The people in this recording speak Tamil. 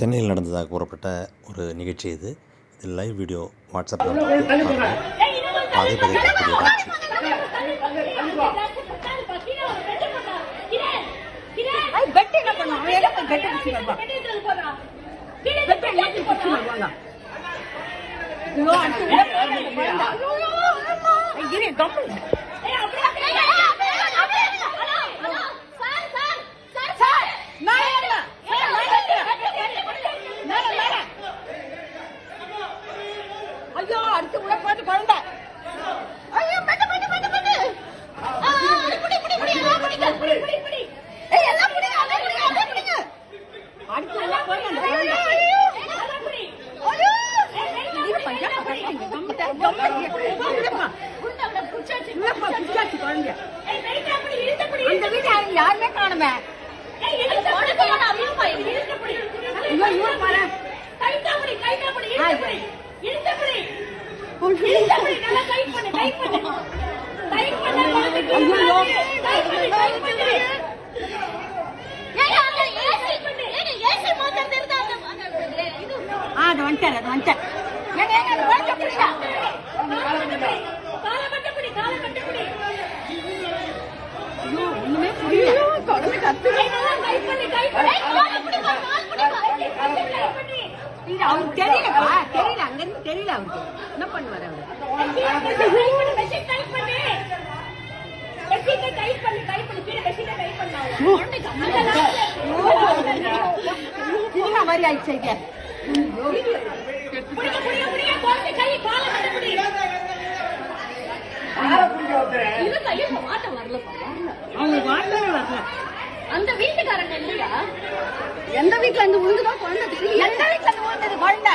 சென்னையில் நடந்ததாக கூறப்பட்ட ஒரு நிகழ்ச்சி இது. இது லைவ் வீடியோ வாட்ஸ்அப்பில் பாதை பதிக்கக்கூடிய காட்சி கம்பெனி இருந்தேன் அது வந்துட்டார் அது வந்துட்டார் காலை பட்டு பிடி காலை பட்டு அவருக்கு தெரியலப்பா தெரியல அங்க இருந்து தெரியல அவருக்கு என்ன பண்ணுவார் அவரு மாதிரி ஆயிடுச்சு வீட்டுக்காரங்க இல்லையா? எந்த வீட்டுல இருந்து உழுந்துதான் குழந்தை தெரியும். எந்த வீட்டுல இருந்து உழுந்தது குழந்தை?